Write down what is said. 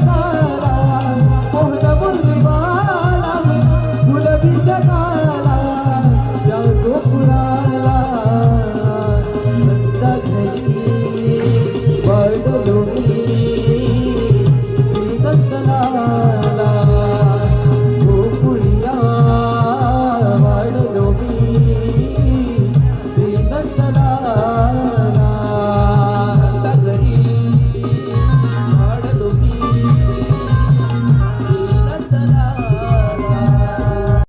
झाला कोण गुलाबी झाला